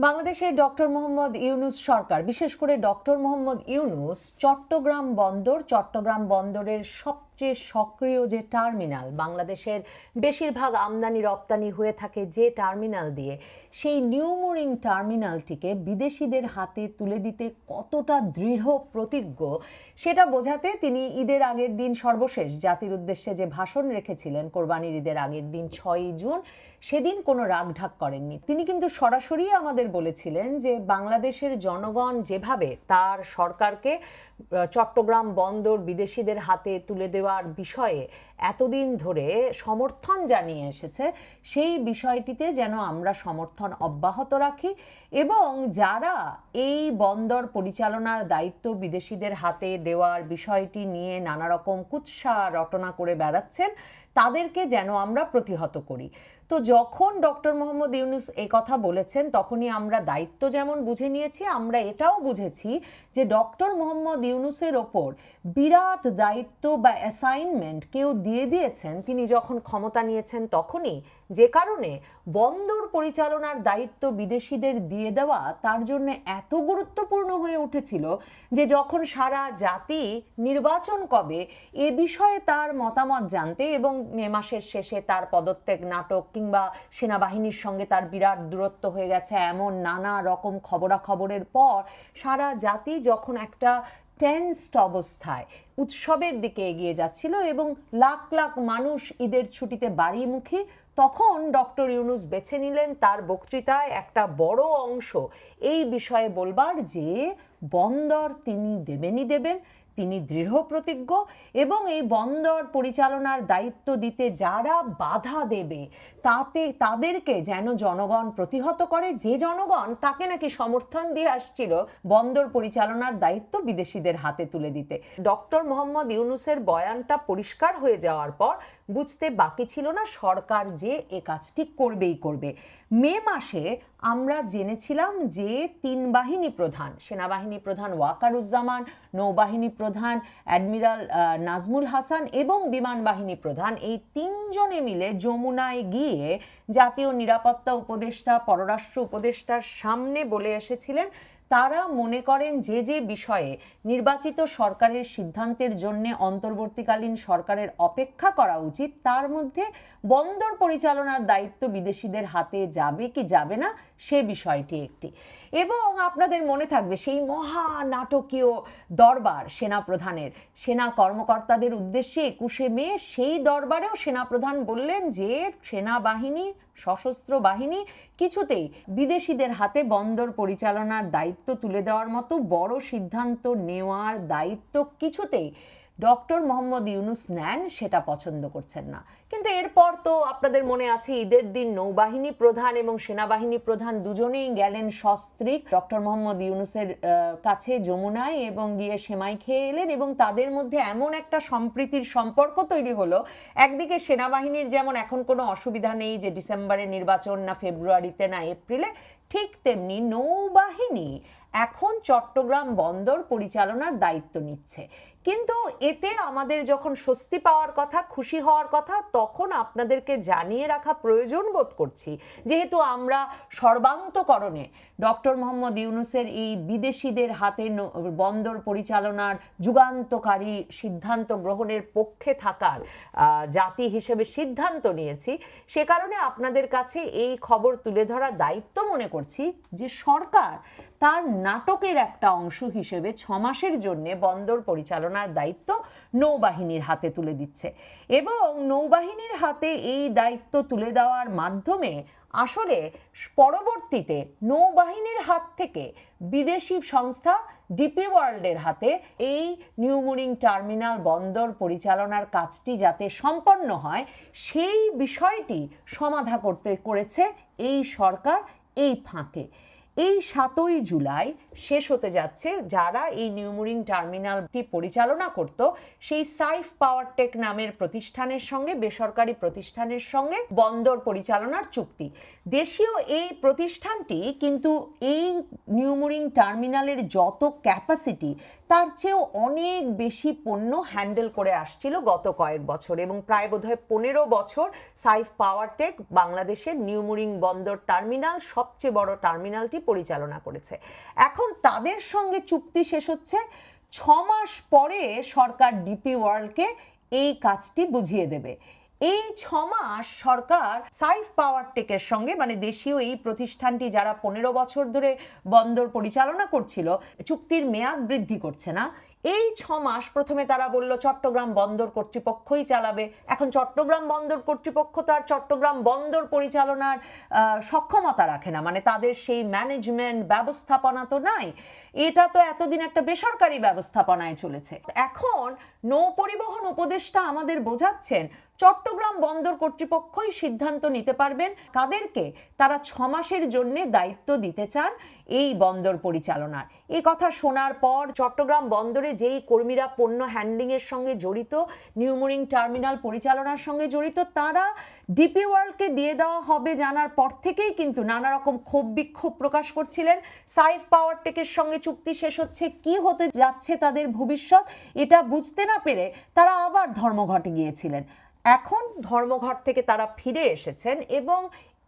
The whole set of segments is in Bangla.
বাংলাদেশে ডক্টর মোহাম্মদ ইউনুস সরকার বিশেষ করে ডক্টর মোহাম্মদ ইউনুস চট্টগ্রাম বন্দর চট্টগ্রাম বন্দরের সবচেয়ে সক্রিয় যে টার্মিনাল বাংলাদেশের বেশিরভাগ আমদানি রপ্তানি হয়ে থাকে যে টার্মিনাল দিয়ে, সেই নিউমোরিং টার্মিনালটিকে বিদেশিদের হাতে তুলে দিতে কতটা দৃঢ় প্রতিজ্ঞ, সেটা বোঝাতে তিনি ঈদের আগের দিন সর্বশেষ জাতির উদ্দেশ্যে যে ভাষণ রেখেছিলেন কোরবানির ঈদের আগের দিন ছয়ই জুন, সেদিন কোনো রাগঢাক করেননি। তিনি কিন্তু সরাসরি আমাদের বলেছিলেন যে বাংলাদেশের জনগণ যেভাবে তার সরকারকে চট্টগ্রাম বন্দর বিদেশিদের হাতে তুলে দেওয়ার বিষয়ে এতদিন ধরে সমর্থন জানিয়ে এসেছে, সেই বিষয়টিতে যেন আমরা সমর্থন অব্যাহত রাখি এবং যারা এই বন্দর পরিচালনার দায়িত্ব বিদেশিদের হাতে দেওয়ার বিষয়টি নিয়ে নানা রকম কুৎসা রটনা করে বেড়াচ্ছেন, তাদেরকে যেন আমরা প্রতিহত করি। তো যখন ডক্টর মোহাম্মদ ইউনুস কথা বলেছেন, তখনই আমরা দায়িত্ব যেমন বুঝে নিয়েছি, আমরা এটাও বুঝেছি যে ডক্টর মোহাম্মদ ইউনুসের ওপর বিরাট দায়িত্ব বা অ্যাসাইনমেন্ট কেউ দিয়ে দিয়েছেন, তিনি যখন ক্ষমতা নিয়েছেন তখনই, যে কারণে বন্দর পরিচালনার দায়িত্ব বিদেশিদের দিয়ে দেওয়া তার জন্য এত গুরুত্বপূর্ণ হয়ে উঠেছিল যে যখন সারা জাতি নির্বাচন কবে, এ বিষয়ে তার মতামত জানতে এবং মে মাসের শেষে তার পদত্যাগ নাটক কিংবা সেনাবাহিনীর সঙ্গে তার বিরাট দূরত্ব হয়ে গেছে, এমন নানা রকম খবরাখবরের পর সারা জাতি যখন একটা টেন্সড অবস্থায় উৎসবের দিকে এগিয়ে যাচ্ছিল এবং লাখ লাখ মানুষ ঈদের ছুটিতে বাড়িমুখী তখন ডক্টর ইউনুস বেছে নিলেন তার বক্তৃতায় একটা বড় অংশ। এই বিষয়ে বলবার যে বন্দর তিনি দেবেনই দেবেন তিনি দৃঢ় প্রতিজ্ঞ এবং এই বন্দর পরিচালনার দায়িত্ব দিতে যারা বাধা দেবে, তাতে তাদেরকে যেন জনগণ প্রতিহত করে। যে জনগণ তাকে নাকি সমর্থন দিয়ে আসছিল বন্দর পরিচালনার দায়িত্ব বিদেশিদের হাতে তুলে দিতে। ডক্টর মোহাম্মদ ইউনুসের বয়ানটা পরিষ্কার হয়ে যাওয়ার পর বুঝতে বাকি ছিল না, সরকার যে এ কাজটি করবেই করবে। মে মাসে আমরা জেনেছিলাম যে তিন বাহিনী প্রধান, সেনাবাহিনী প্রধান ওয়াকারুজ্জামান, নৌবাহিনী প্রধান অ্যাডমিরাল নাজমুল হাসান এবং বিমান বাহিনী প্রধান, এই তিনজনে মিলে যমুনায় গিয়ে জাতীয় নিরাপত্তা উপদেষ্টা, পররাষ্ট্র উপদেষ্টার সামনে বলে এসেছিলেন তারা মনে করেন যে যে বিষয়ে নির্বাচিত সরকারের সিদ্ধান্তের জন্য অন্তর্বর্তীকালীন সরকারের অপেক্ষা করা উচিত, তার মধ্যে বন্দর পরিচালনার দায়িত্ব বিদেশিদের হাতে যাবে কি যাবে না, সে বিষয়টি একটি। এবং আপনাদের মনে থাকবে সেই মহা নাটকীয় দরবার সেনা প্রধানের সেনা কর্মকর্তাদের উদ্দেশ্যে একুশে মে সেই দরবারেও সেনাপ্রধান বললেন যে, সেনাবাহিনী, সশস্ত্র বাহিনী কিছুতেই বিদেশিদের হাতে বন্দর পরিচালনার দায়িত্ব তুলে দেওয়ার মতো বড় সিদ্ধান্ত নেওয়ার দায়িত্ব কিছুতেই ডক্টর মোহাম্মদ ইউনুস নেন, সেটা পছন্দ করছেন না। কিন্তু এরপর তো আপনাদের মনে আছে ঈদের দিন নৌবাহিনী প্রধান এবং সেনাবাহিনী প্রধান দুজনেই গেলেন সস্ত্রীক। ডক্টর মোহাম্মদ ইউনুসের কাছে যমুনায় এবং গিয়ে সেমাই খেয়ে এলেন এবং তাদের মধ্যে এমন একটা সম্প্রীতির সম্পর্ক তৈরি হলো। একদিকে সেনাবাহিনীর যেমন এখন কোনো অসুবিধা নেই যে ডিসেম্বরে নির্বাচন না ফেব্রুয়ারিতে না এপ্রিলে, ঠিক তেমনি নৌবাহিনী এখন চট্টগ্রাম বন্দর পরিচালনার দায়িত্ব নিচ্ছে। কিন্তু এতে আমাদের যখন স্বস্তি পাওয়ার কথা, খুশি হওয়ার কথা, তখন আপনাদেরকে জানিয়ে রাখা প্রয়োজন বোধ করছি। যেহেতু আমরা সর্বান্তকরণে ডক্টর মোহাম্মদ ইউনুসের এই বিদেশিদের হাতে বন্দর পরিচালনার যুগান্তকারী সিদ্ধান্ত গ্রহণের পক্ষে থাকার জাতি হিসেবে সিদ্ধান্ত নিয়েছি। সে কারণে আপনাদের কাছে এই খবর তুলে ধরা দায়িত্ব মনে করছি যে সরকার তার নাটকের একটা অংশ হিসেবে ছ মাসের জন্য বন্দর পরিচালনার দায়িত্ব নৌবাহিনীর হাতে তুলে দিচ্ছে। এবং নৌবাহিনীর হাতে এই দায়িত্ব তুলে দেওয়ার মাধ্যমে আসলে পরবর্তীতে নৌবাহিনীর হাত থেকে বিদেশি সংস্থা ডিপি ওয়ার্ল্ডের হাতে এই নিউমুরিং টার্মিনাল বন্দর পরিচালনার কাজটি যাতে সম্পন্ন হয়, সেই বিষয়টি সমাধা করতে করেছে এই সরকার এই ফাঁকে। এই সাতই জুলাই শেষ হতে যাচ্ছে। যারা এই নিউমুরিং টার্মিনালটি পরিচালনা করত, সেই সাইফ পাওয়ার টেক নামের প্রতিষ্ঠানের সঙ্গে, বেসরকারি প্রতিষ্ঠানের সঙ্গে বন্দর পরিচালনার চুক্তি। দেশীয় এই প্রতিষ্ঠানটি কিন্তু এই নিউমুরিং টার্মিনালের যত ক্যাপাসিটি, তার চেয়েও অনেক বেশি পণ্য হ্যান্ডেল করে আসছিল গত কয়েক বছর এবং প্রায় বোধহয় পনেরো বছর সাইফ পাওয়ার টেক বাংলাদেশের নিউমুরিং বন্দর টার্মিনাল, সবচেয়ে বড় টার্মিনালটি পরিচালনা করেছে। এখন তাদের সঙ্গে চুক্তি শেষ হচ্ছে। ছ মাস পরে সরকার ডিপি ওয়ার্ল্ডকে এই কাজটি বুঝিয়ে দেবে। এই ছ মাস সরকার সাইফ পাওয়ার টেকের সঙ্গে মানে দেশীয় এই প্রতিষ্ঠানটি যারা পনেরো বছর ধরে বন্দর পরিচালনা করছিল, চুক্তির মেয়াদ বৃদ্ধি করছে না। এই ছ মাস প্রথমে তারা বলল, চট্টগ্রাম বন্দর কর্তৃপক্ষই চালাবে। এখন চট্টগ্রাম বন্দর কর্তৃপক্ষ তো আর চট্টগ্রাম বন্দর পরিচালনার সক্ষমতা রাখে না। মানে তাদের সেই ম্যানেজমেন্ট ব্যবস্থাপনা তো নাই। এটা তো এতদিন একটা বেসরকারি ব্যবস্থাপনায় চলেছে। এখন নৌ পরিবহন উপদেষ্টা আমাদের বোঝাচ্ছেন, চট্টগ্রাম বন্দর কর্তৃপক্ষই সিদ্ধান্ত নিতে পারবেন কাদেরকে তারা ছ মাসের জন্য দায়িত্ব দিতে চান এই বন্দর পরিচালনার। এই কথা শোনার পর চট্টগ্রাম বন্দরে যেই কর্মীরা পণ্য হ্যান্ডলিং এর সঙ্গে জড়িত নিউমোরিং টার্মিনাল পরিচালনার সঙ্গে জড়িত, তারা ডিপি ওয়ার্ল্ডকে দিয়ে দেওয়া হবে জানার পর থেকেই কিন্তু নানা রকম ক্ষোভ বিক্ষোভ প্রকাশ করছিলেন। সাইফ পাওয়ার টেকের সঙ্গে চুক্তি শেষ হচ্ছে, কি হতে যাচ্ছে তাদের ভবিষ্যৎ এটা বুঝতে না পেরে তারা আবার ধর্মঘটে গিয়েছিলেন। এখন ধর্মঘট থেকে তারা ফিরে এসেছেন এবং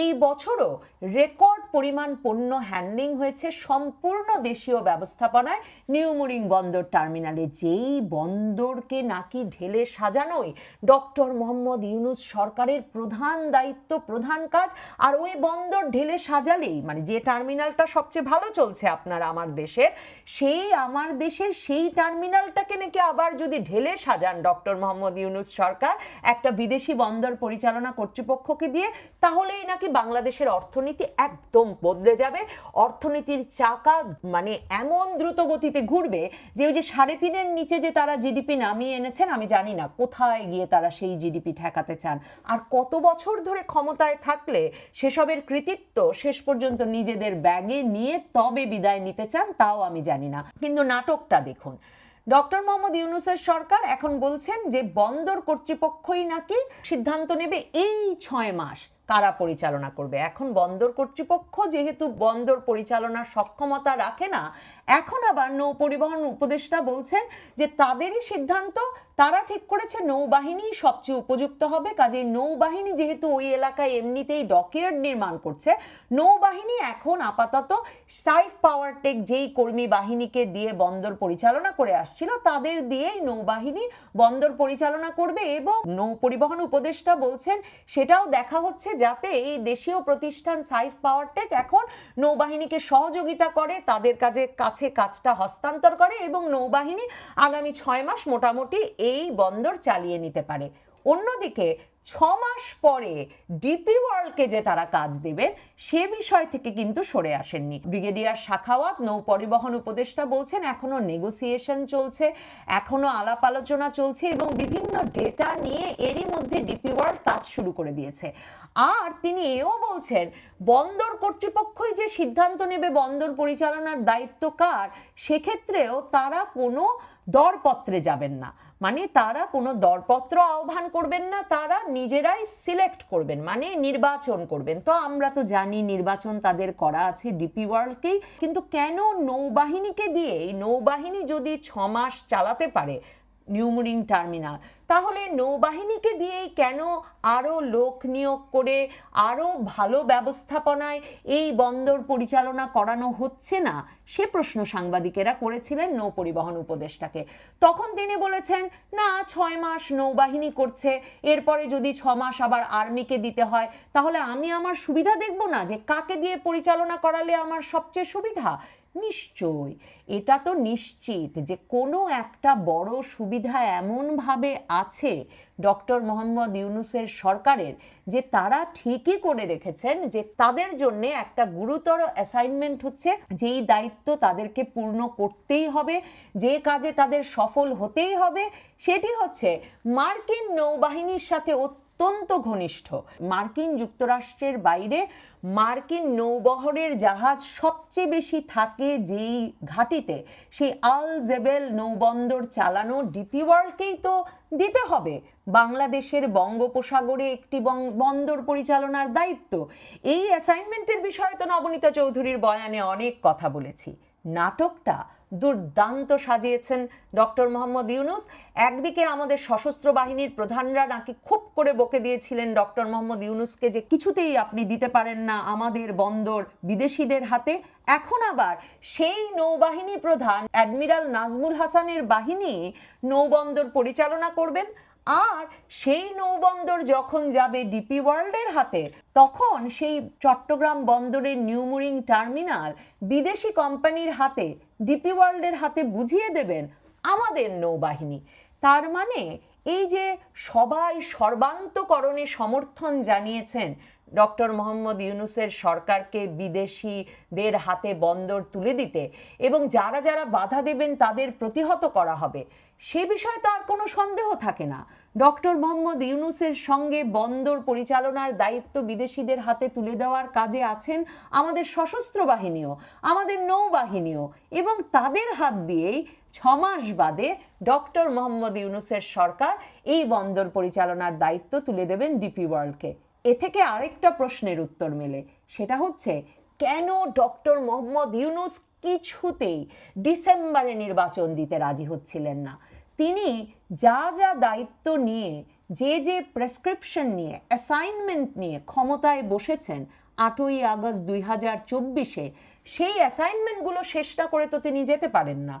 এই বছরও রেকর্ড পরিমাণ পণ্য হ্যান্ডলিং হয়েছে সম্পূর্ণ দেশীয় ব্যবস্থাপনায় নিউমুরিং বন্দর টার্মিনালে। যেই বন্দরকে নাকি ঢেলে সাজানোই ডক্টর মোহাম্মদ ইউনুস সরকারের প্রধান দায়িত্ব, প্রধান কাজ, আর ওই বন্দর ঢেলে সাজালেই মানে যে টার্মিনালটা সবচেয়ে ভালো চলছে আপনার আমার দেশের, সেই আমার দেশের সেই টার্মিনালটাকে নাকি আবার যদি ঢেলে সাজান ডক্টর মোহাম্মদ ইউনুস সরকার, একটা বিদেশি বন্দর পরিচালনা কর্তৃপক্ষকে দিয়ে, তাহলেই নাকি বাংলাদেশের অর্থনীতি একদম বদলে যাবে? অর্থনীতির চাকা মানে এমন দ্রুত গতিতে ঘুরবে যে ওই যে সাড়ে তিনের নিচে যে তারা জিডিপি নামিয়ে এনেছেন, আমি জানি না কোথায় গিয়ে তারা সেই জিডিপি ঠেকাতে চান। আর কত বছর ধরে ক্ষমতায় থাকলে সেসবের কৃতিত্ব শেষ পর্যন্ত নিজেদের ব্যাগে নিয়ে তবে বিদায় নিতে চান, তাও আমি জানি না। কিন্তু নাটকটা দেখুন। ডক্টর মোহাম্মদ ইউনুসের সরকার এখন বলছেন যে বন্দর কর্তৃপক্ষই নাকি সিদ্ধান্ত নেবে এই ছয় মাস। কারা পরিচালনা করবে। এখন বন্দর কর্তৃপক্ষ যেহেতু বন্দর পরিচালনার সক্ষমতা রাখে না এখন আবার নৌ পরিবহন উপদেষ্টা বলছেন যে তাদেরই সিদ্ধান্ত, তারা ঠিক করেছে নৌবাহিনী সবচেয়ে উপযুক্ত হবে। কাজে নৌবাহিনী যেহেতু ওই এলাকায় এমনিতেই ডকইয়ার্ড নির্মাণ করছে, নৌবাহিনী এখন আপাতত সাইফ পাওয়ার টেক যেই কর্মী বাহিনীকে দিয়ে বন্দর পরিচালনা করে আসছিল, তাদের দিয়েই নৌবাহিনী বন্দর পরিচালনা করবে এবং নৌ পরিবহন উপদেষ্টা বলছেন সেটাও দেখা হচ্ছে যাতে এই দেশীয় প্রতিষ্ঠান সাইফ পাওয়ার টেক এখন নৌবাহিনীকে সহযোগিতা করে, তাদের কাজে কাছে কাজটা হস্তান্তর করে এবং নৌবাহিনী আগামী ছয় মাস মোটামুটি এই বন্দর চালিয়ে নিতে পারে। অন্যদিকে ছ মাস পরে ডিপি ওয়ার্ল্ডকে যে তারা কাজ দেবেন, সে বিষয় থেকে কিন্তু সরে আসেননি। ব্রিগেডিয়ার শাখাওয়াত, নৌ পরিবহন উপদেষ্টা বলছেন, এখনও নেগোসিয়েশন চলছে, এখনও আলাপ আলোচনা চলছে এবং বিভিন্ন ডেটা নিয়ে এরই মধ্যে ডিপি ওয়ার্ল্ড কাজ শুরু করে দিয়েছে। আর তিনি এও বলছেন, বন্দর কর্তৃপক্ষই যে সিদ্ধান্ত নেবে বন্দর পরিচালনার দায়িত্ব কার, সেক্ষেত্রেও তারা কোনো দরপত্রে যাবেন না। মানে তারা কোনো দরপত্র আহ্বান করবেন না, তারা নিজেরাই সিলেক্ট করবেন মানে নির্বাচন করবেন। তো আমরা তো জানি নির্বাচন তাদের করা আছে ডিপি ওয়ার্ল্ডকেই, কিন্তু কেন নৌবাহিনীকে দিয়েই নৌবাহিনী যদি ছ মাস চালাতে পারে নিউমুরিং টার্মিনাল। তাহলে নৌবাহিনীকে দিয়েই কেন আরও লোক নিয়োগ করে আরও ভালো ব্যবস্থাপনায় এই বন্দর পরিচালনা করানো হচ্ছে না? সে প্রশ্ন সাংবাদিকেরা করেছিলেন নৌ পরিবহন উপদেষ্টাকে। তখন তিনি বলেছেন, না, ছয় মাস নৌবাহিনী করছে, এরপরে যদি ছ মাস আবার আর্মিকে দিতে হয়, তাহলে আমি আমার সুবিধা দেখব না যে কাকে দিয়ে পরিচালনা করালে আমার সবচেয়ে সুবিধা? নিশ্চয় এটা তো নিশ্চিত যে কোনো একটা বড় সুবিধা এমনভাবে আছে ডক্টর মোহাম্মদ ইউনুসের সরকারের যে তারা ঠিকই করে রেখেছেন যে তাদের জন্য একটা গুরুতর অ্যাসাইনমেন্ট হচ্ছে যেই দায়িত্ব তাদেরকে পূর্ণ করতেই হবে, যে কাজে তাদের সফল হতেই হবে, সেটি হচ্ছে মার্কিন নৌবাহিনীর সাথে অত্যন্ত ঘনিষ্ঠ। মার্কিন যুক্তরাষ্ট্রের বাইরে মার্কিন নৌবহরের জাহাজ সবচেয়ে বেশি থাকে যেই ঘাটিতে, সেই আল জেবেল নৌবন্দর চালানো ডিপি ওয়ার্ল্ডকেই তো দিতে হবে। বাংলাদেশের বঙ্গোপসাগরে একটি বন্দর পরিচালনার দায়িত্ব। এই অ্যাসাইনমেন্টের বিষয়ে তো নবনীতা চৌধুরীর বয়ানে অনেক কথা বলেছি। নাটকটা দুর্দান্ত সাজিয়েছেন ডক্টর মোহাম্মদ ইউনুস। একদিকে আমাদের সশস্ত্র বাহিনীর প্রধানরা নাকি খুব করে বকে দিয়েছিলেন ডক্টর মোহাম্মদ ইউনুসকে যে কিছুতেই আপনি দিতে পারেন না আমাদের বন্দর বিদেশিদের হাতে। এখন আবার সেই নৌবাহিনী প্রধান অ্যাডমিরাল নাজমুল হাসানের বাহিনী নৌবন্দর পরিচালনা করবেন। আর সেই নৌবন্দর যখন যাবে ডিপি ওয়ার্ল্ডের হাতে, তখন সেই চট্টগ্রাম বন্দরের নিউমুরিং টার্মিনাল বিদেশি কোম্পানির হাতে ডিপি ওয়ার্ল্ডের হাতে বুঝিয়ে দেবেন আমাদের নৌবাহিনী। তার মানে এই যে সবাই সর্বান্তকরণে সমর্থন জানিয়েছেন ডক্টর মোহাম্মদ ইউনুসের সরকারকে বিদেশিদের হাতে বন্দর তুলে দিতে এবং যারা যারা বাধা দেবেন তাদের প্রতিহত করা হবে, সে বিষয়ে তো আর কোনো সন্দেহ থাকে না। ডক্টর মোহাম্মদ ইউনুসের সঙ্গে বন্দর পরিচালনার দায়িত্ব বিদেশিদের হাতে তুলে দেওয়ার কাজে আছেন আমাদের সশস্ত্র বাহিনীও, আমাদের নৌবাহিনীও এবং তাদের হাত দিয়েই ছমাস বাদে ডক্টর মোহাম্মদ ইউনুসের সরকার এই বন্দর পরিচালনার দায়িত্ব তুলে দেবেন ডিপি ওয়ার্ল্ডকে। এ থেকে আরেকটা প্রশ্নের উত্তর মেলে। সেটা হচ্ছে, কেন ডক্টর মোহাম্মদ ইউনুস কিছুতেই ডিসেম্বরে নির্বাচন দিতে রাজি হচ্ছিলেন না? তিনি যা যা দায়িত্ব নিয়ে, যে যে প্রেসক্রিপশন নিয়ে অ্যাসাইনমেন্ট নিয়ে ক্ষমতায় বসেছেন, আটই আগস্ট দুই হাজার চব্বিশে, সেই অ্যাসাইনমেন্টগুলো শেষ না করে তো তিনি যেতে পারেন না।